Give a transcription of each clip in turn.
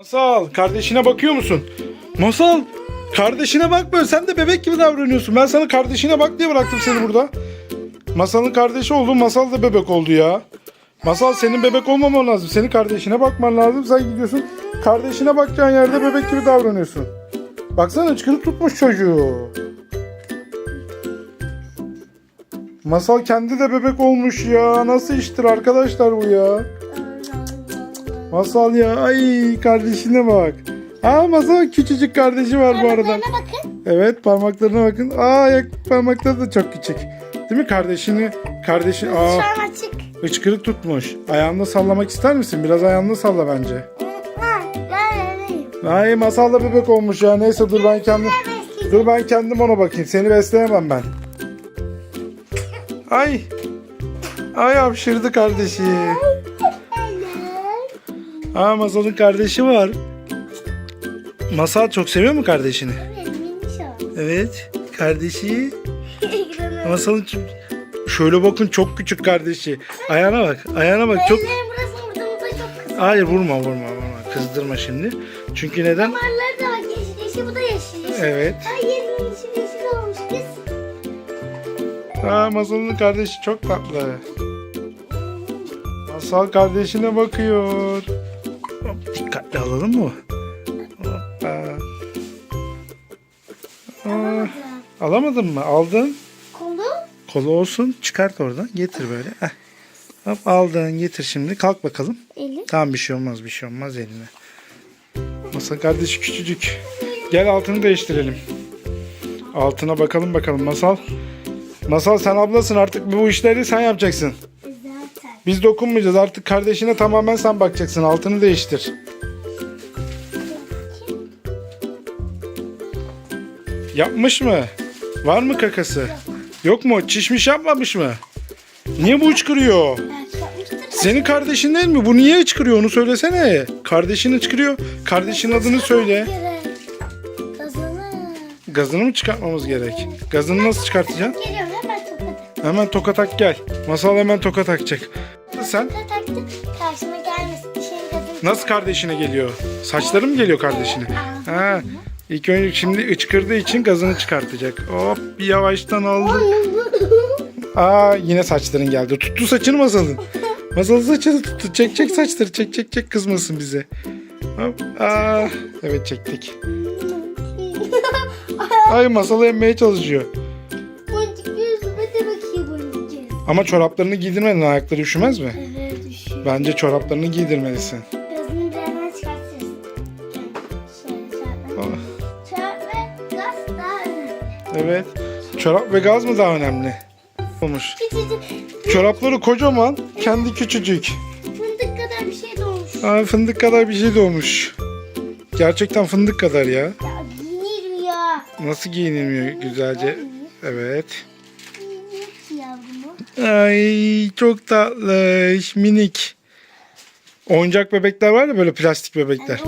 Masal kardeşine bakıyor musun? Masal kardeşine bakma sen de bebek gibi davranıyorsun. Ben sana kardeşine bak diye bıraktım seni burada. Masalın kardeşi oldun masal da bebek oldu ya. Masal senin bebek olmaman lazım. Senin kardeşine bakman lazım. Sen gidiyorsun kardeşine bakacağın yerde bebek gibi davranıyorsun. Baksana çıkırıp tutmuş çocuğu. Masal kendi de bebek olmuş ya. Nasıl iştir arkadaşlar bu ya? Masal ya ay kardeşine bak. Aa Masal küçücük kardeşi var bu arada. Parmaklarına bakın. Evet parmaklarına bakın. Aa ayak parmakları da çok küçük. Değil mi kardeşini? Kardeşi Şu aa an açık. hıçkırık tutmuş. Ayağını sallamak ister misin? Biraz ayağını salla bence. Ha, ben öyleyim. Ay Masal da bebek olmuş ya. Neyse dur ben kendim Dur ben kendim ona bakayım. Seni besleyemem ben. Ay. Ay hapşırdı kardeşi. Aa Masal'ın kardeşi var. Masal çok seviyor mu kardeşini? Evet. Kardeşi. Masal'ın şöyle bakın çok küçük kardeşi. Ayağına bak. Ayağına bak çok. Hayır vurma vurma vurma. Kızdırma şimdi. Çünkü neden? Damarları da bak yeşil yeşil bu da yeşil yeşil. Evet. Yeşil yeşil olmuş kız. Aa Masal'ın kardeşi çok tatlı. Masal kardeşine bakıyor. Alalım mı? Hoppa. Aa, alamadın mı? Aldın. Kolu. Kolu olsun. Çıkart oradan. Getir böyle. Heh. Hop aldın. Getir şimdi. Kalk bakalım. Eli. Tamam bir şey olmaz. Bir şey olmaz eline. Masal kardeşi küçücük. Gel altını değiştirelim. Altına bakalım bakalım. Masal. Masal sen ablasın artık bu işleri sen yapacaksın. Zaten. Biz dokunmayacağız. Artık kardeşine tamamen sen bakacaksın. Altını değiştir. Yapmış mı? Var mı kakası? Yok mu? Çişmiş yapmamış mı? Niye bu hıçkırıyor? Senin kardeşin değil mi? Bu niye hıçkırıyor onu söylesene. Kardeşin hıçkırıyor. Kardeşin adını söyle. Gazını mı çıkartmamız gerek? Gazını nasıl çıkartacaksın? Hemen toka tak gel. Masal hemen toka takacak. Sen nasıl kardeşine geliyor? Saçları mı geliyor kardeşine? Ha. İlk önce şimdi ıçkırdığı için gazını çıkartacak. Hop yavaştan aldı. Aa yine saçların geldi. Tuttu saçını masalın. Masalın saçını tuttu. Çek çek saçları. Çek çek çek kızmasın bize. Hop. Aa, evet çektik. Ay masalı emmeye çalışıyor. Ama çoraplarını giydirmedin. Ayakları üşümez mi? Evet düşüyor. Bence çoraplarını giydirmelisin. Evet. Çorap ve gaz mı daha önemli? Olmuş. Küçücük Çorapları kocaman, kendi küçücük. fındık kadar bir şey doğmuş. Aa, fındık kadar bir şey doğmuş. Gerçekten fındık kadar ya. Ya giyinir ya. Nasıl giyinilmiyor güzelce? Evet. Ay çok tatlış, minik. Oyuncak bebekler var ya böyle plastik bebekler.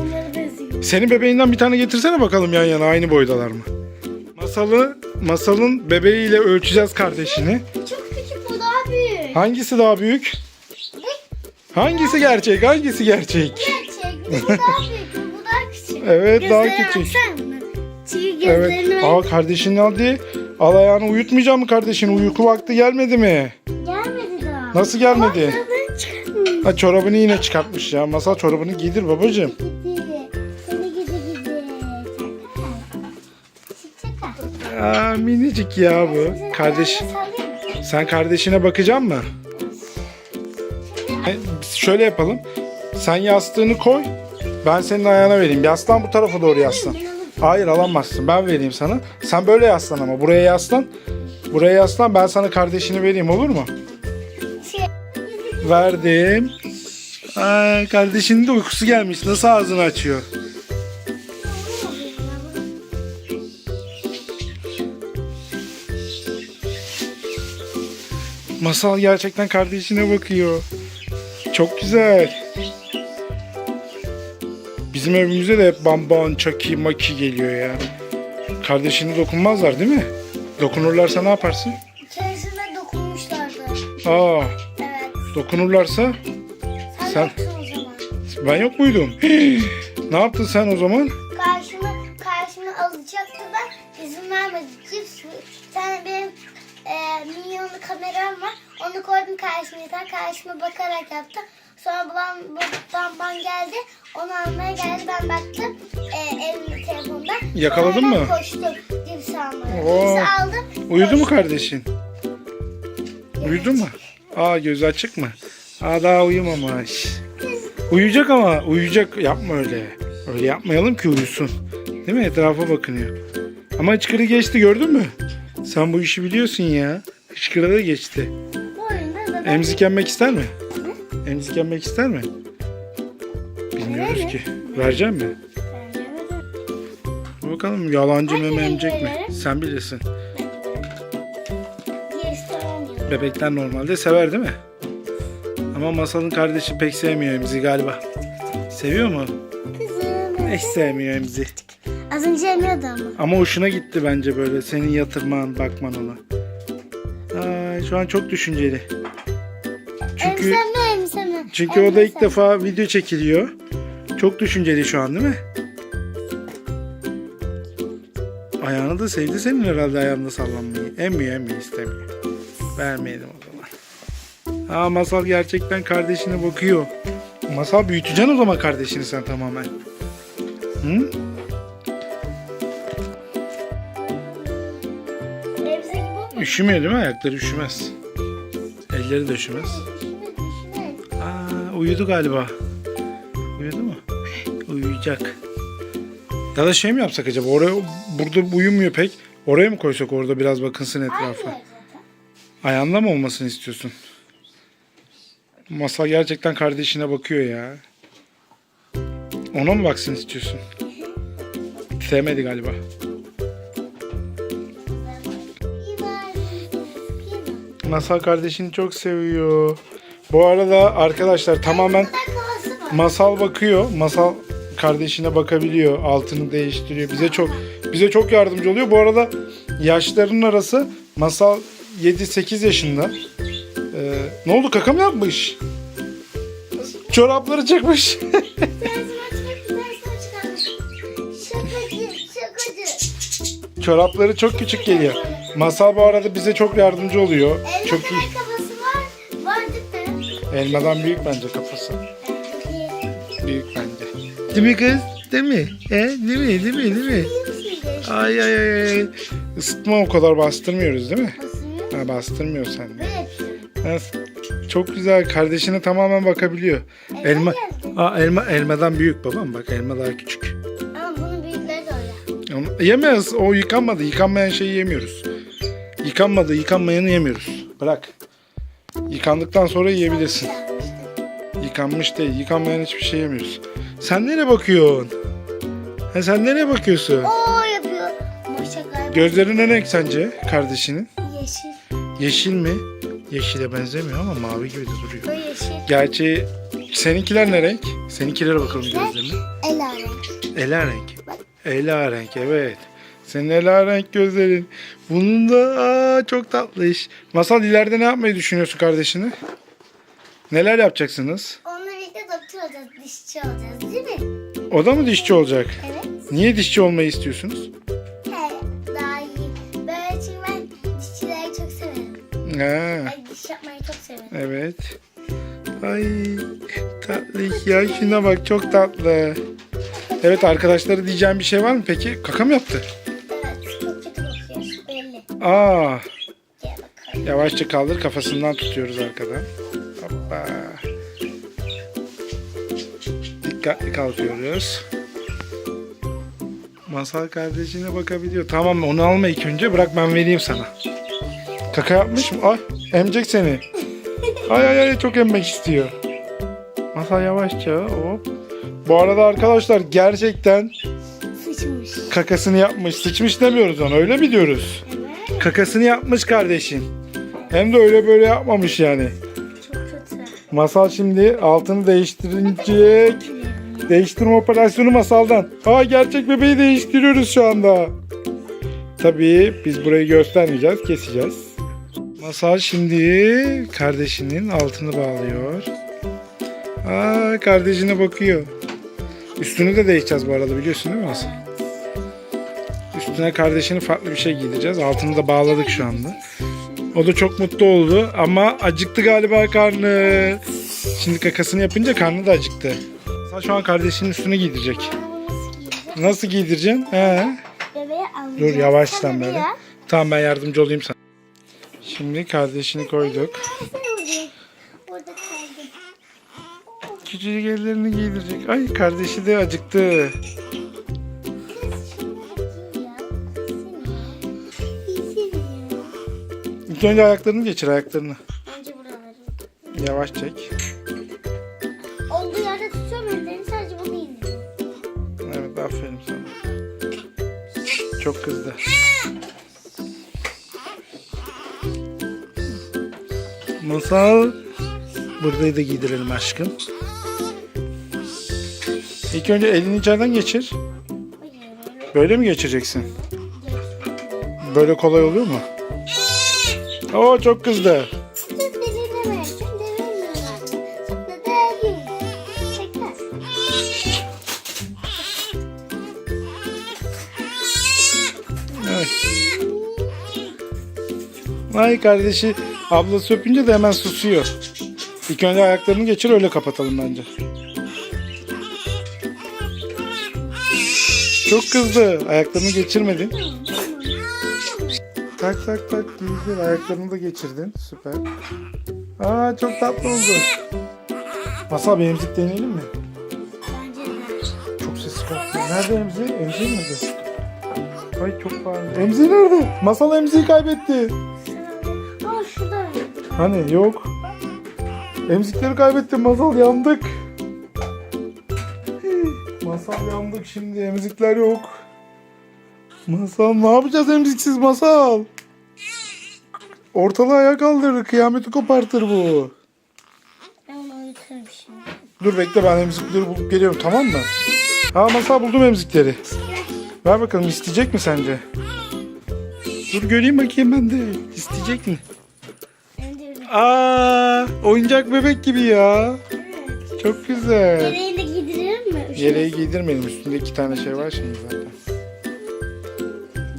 Senin bebeğinden bir tane getirsene bakalım yan yana aynı boydalar mı? Masalı, masalın bebeğiyle ölçeceğiz kardeşini. Çok küçük bu daha büyük. Hangisi daha büyük? Hangisi gerçek? Hangisi gerçek? Gerçek. Bu daha büyük. Bu daha küçük. Evet daha küçük. baksana. Çiğ Evet. gözlerine Aa bak. kardeşinin hadi. Al ayağını uyutmayacak mı kardeşini? Uyku vakti gelmedi mi? Gelmedi daha. Nasıl gelmedi? Gözlerini çıkartmış. Ha çorabını yine çıkartmış ya. Masal çorabını giydir babacığım. Gidi. Aa minicik ya bu. Kardeş, sen kardeşine bakacak mı? Şöyle yapalım. Sen yastığını koy. Ben senin ayağına vereyim. Yaslan bu tarafa doğru yaslan. Hayır alamazsın. Ben vereyim sana. Sen böyle yaslan ama. Buraya yaslan. Buraya yaslan. Ben sana kardeşini vereyim olur mu? Verdim. Aa, kardeşinin de uykusu gelmiş. Nasıl ağzını açıyor? Masal gerçekten kardeşine bakıyor. Çok güzel. Bizim evimize de hep bamban, çaki, maki geliyor ya. Kardeşine dokunmazlar değil mi? Dokunurlarsa ne yaparsın? içerisine dokunmuşlardı. Aa, Evet. dokunurlarsa Sen, Sen- yoksun o zaman. ben yok muydum? Ne yaptın sen o zaman? Karşıma bakarak yaptı. Sonra babam, babam ban geldi. Onu almaya geldi. Ben baktım e, elimde telefonda. Yakaladın Sonra ben mı? koştum cips almaya. Oo. Cips aldım. Uyudu mu koştum. kardeşin? Uyudu mu? Aa gözü açık mı? Aa daha uyumamış. Uyuyacak ama uyuyacak yapma öyle. Öyle yapmayalım ki uyusun. Değil mi? Etrafa bakınıyor. Ama hıçkırı geçti gördün mü? Sen bu işi biliyorsun ya. Hıçkırı da geçti. Emzik emmek ister mi? Emzik emmek ister mi? Bilmiyoruz ki. Verecek mi? Bakalım yalancı mı emecek mi? Sen bilirsin. Bebekler normalde sever değil mi? Ama Masal'ın kardeşi pek sevmiyor emzi galiba. Seviyor mu? Kızım. Hiç sevmiyor emzi. Az önce yemiyordu ama. Ama hoşuna gitti bence böyle senin yatırman, bakman ona. Ay, şu an çok düşünceli. Çünkü Emseme emseme. çünkü o da ilk Emseme. defa video çekiliyor. Çok düşünceli şu an değil mi? Ayağını da sevdi senin herhalde ayağında sallanmayı. Emmiyor emmiyor istemiyor. Vermeyelim o zaman. Aa Masal gerçekten kardeşine bakıyor. Masal büyüteceksin o zaman kardeşini sen tamamen. Hı? Üşümüyor değil mi? Ayakları üşümez. Elleri de üşümez. Uyudu galiba. Uyudu mu? Uyuyacak. Ya da şey mi yapsak acaba? Oraya burada uyumuyor pek. Oraya mı koysak orada biraz bakınsın etrafa? Ayağında mı olmasını istiyorsun? Masal gerçekten kardeşine bakıyor ya. Ona mı baksın istiyorsun? Sevmedi galiba. Masal kardeşini çok seviyor. Bu arada arkadaşlar tamamen. Masal bakıyor. Masal kardeşine bakabiliyor. Altını değiştiriyor. Bize çok bize çok yardımcı oluyor. Bu arada yaşlarının arası Masal 7-8 yaşında. Ee, ne oldu kaka mı yapmış? Çorapları çıkmış. Çorapları çok küçük geliyor. Masal bu arada bize çok yardımcı oluyor. Çok iyi. Elmadan büyük bence kafası. Büyük bence. Değil mi kız? Değil mi? He? Değil mi? Değil mi? Değil mi? Ay ay ay. ay. Isıtma o kadar bastırmıyoruz değil mi? Ha, bastırmıyor sen de. Evet. Çok güzel. Kardeşine tamamen bakabiliyor. Elma. Aa, elma elmadan büyük babam. Bak elma daha küçük. Ama bunun büyükleri de öyle. Yemez. O yıkanmadı. Yıkanmayan şeyi yemiyoruz. Yıkanmadı. Yıkanmayanı yemiyoruz. Bırak. Yıkandıktan sonra yiyebilirsin. Yıkanmış değil. Yıkanmayan hiçbir şey yemiyoruz. Sen nereye bakıyorsun? Ha, sen nereye bakıyorsun? Oo yapıyor. Maşaklar Gözleri ne renk sence kardeşinin? yeşil. Yeşil mi? Yeşile benzemiyor ama mavi gibi de duruyor. Bu yeşil. Gerçi seninkiler ne renk? Seninkilere bakalım gözlerine. Ela renk. Ela renk. Ela renk evet. Senin ela renk gözlerin. Bunun da aa, çok tatlı iş. Masal ileride ne yapmayı düşünüyorsun kardeşine? Neler yapacaksınız? Onunla birlikte doktor olacağız, dişçi olacağız değil mi? O da mı dişçi olacak? Evet. Niye dişçi olmayı istiyorsunuz? He, daha iyi. Böyle çünkü ben dişçileri çok severim. Ha, Ay, diş yapmayı çok severim. evet. Ay tatlı ya şuna bak çok tatlı. Evet arkadaşları diyeceğim bir şey var mı peki? Kaka mı yaptı? Aa bakalım. Yavaşça kaldır kafasından tutuyoruz arkadan. Hoppa. Dikkatli kalkıyoruz. Masal kardeşine bakabiliyor. Tamam onu alma ilk önce bırak ben vereyim sana. Kaka yapmış mı? Ay emecek seni. Ay ay ay çok emmek istiyor. Masal yavaşça hop. Bu arada arkadaşlar gerçekten Sıçmış. kakasını yapmış. Sıçmış demiyoruz ona öyle mi diyoruz? Kakasını yapmış kardeşin. Hem de öyle böyle yapmamış yani. Çok kötü. Masal şimdi altını değiştirecek. Değiştirme operasyonu masaldan. Aa gerçek bebeği değiştiriyoruz şu anda. Tabii biz burayı göstermeyeceğiz, keseceğiz. Masal şimdi kardeşinin altını bağlıyor. Aa kardeşine bakıyor. Üstünü de değişeceğiz bu arada biliyorsun değil mi Masal? Üstüne kardeşini farklı bir şey giydireceğiz. Altını da bağladık şu anda. O da çok mutlu oldu ama acıktı galiba karnı. Şimdi kakasını yapınca karnı da acıktı. Sen şu an kardeşinin üstüne giydirecek. Nasıl giydireceksin? He. Dur yavaştan böyle. Tamam ben yardımcı olayım sana. Şimdi kardeşini koyduk. Küçücük ellerini giydirecek. Ay kardeşi de acıktı. İlk önce ayaklarını geçir ayaklarını. Önce buraları. Yavaş çek. Olduğu yerde tutuyorum ellerini sadece bunu indiriyorum. Evet aferin sana. Çok kızdı. Masal. Burayı da giydirelim aşkım. İlk önce elini içeriden geçir. Böyle mi geçireceksin? Böyle kolay oluyor mu? Oo çok kızdı. Çekmez. Ay kardeşi ablası öpünce de hemen susuyor. İlk önce ayaklarını geçir öyle kapatalım bence. Çok kızdı. Ayaklarını geçirmedin. Tak tak tak giydin. Ayaklarını da geçirdin. Süper. Aa çok tatlı oldu. Masal bir emzik deneyelim mi? Çok ses çıkarttı. Nerede emzi? Emzi nerede? Ay çok bağırdı. Emzi nerede? Masal emziği kaybetti. Hani yok. Emzikleri kaybettim Masal yandık. Masal yandık şimdi emzikler yok. Masal ne yapacağız emziksiz Masal? Ortalığı ayağa kaldırır kıyameti kopartır bu. Ben onu uyuturum şimdi. Dur bekle ben emzikleri bulup geliyorum tamam mı? Ha Masal buldum emzikleri. Ver bakalım isteyecek mi sence? Dur göreyim bakayım ben de. İsteyecek mi? Aa, oyuncak bebek gibi ya. Çok güzel. Gereğini de giydiririm mi? Yeleği giydirmedim. Üstünde iki tane şey var şimdi zaten.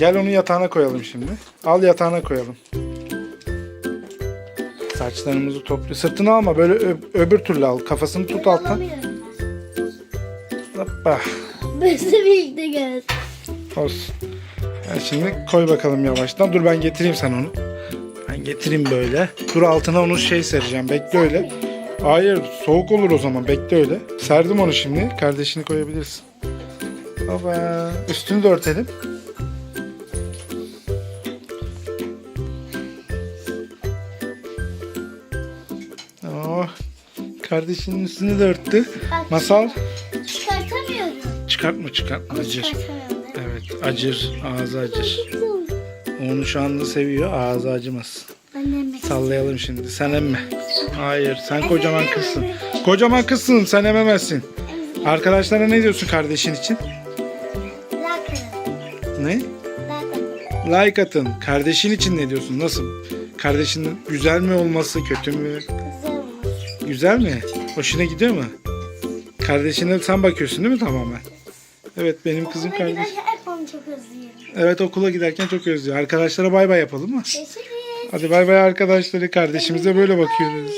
Gel onu yatağına koyalım şimdi. Al yatağına koyalım. Saçlarımızı toplu. Sırtını alma. Böyle ö- öbür türlü al. Kafasını tut alttan. Alamıyorum Hoppa. ben. Biz de birlikte gel. Olsun. Ha, şimdi koy bakalım yavaştan. Dur ben getireyim sen onu. Ben getireyim böyle. Dur altına onu şey sereceğim. Bekle öyle. Hayır soğuk olur o zaman. Bekle öyle. Serdim onu şimdi. Kardeşini koyabilirsin. Baba. Üstünü de örtelim. Kardeşinin üstünü de örttü. Bak, Masal. Çıkartamıyorum. Çıkartma çıkartma acır. Evet acır. Ağzı acır. Onu şu anda seviyor. Ağzı acımaz. Sallayalım şimdi. Sen emme. Hayır. Sen kocaman kızsın. Kocaman kızsın. Sen ememezsin. Arkadaşlara ne diyorsun kardeşin için? Lakırım. Ne? Like atın. Kardeşin için ne diyorsun? Nasıl? Kardeşinin güzel mi olması, kötü mü? Güzel mi? Hoşuna gidiyor mu? Kardeşine sen bakıyorsun değil mi tamamen? Evet benim kızım Okula kardeş. giderken hep onu çok özlüyorum. Evet okula giderken çok özlüyor. Arkadaşlara bay bay yapalım mı? Görüşürüz. Hadi bay bay arkadaşları. Kardeşimize böyle bakıyoruz.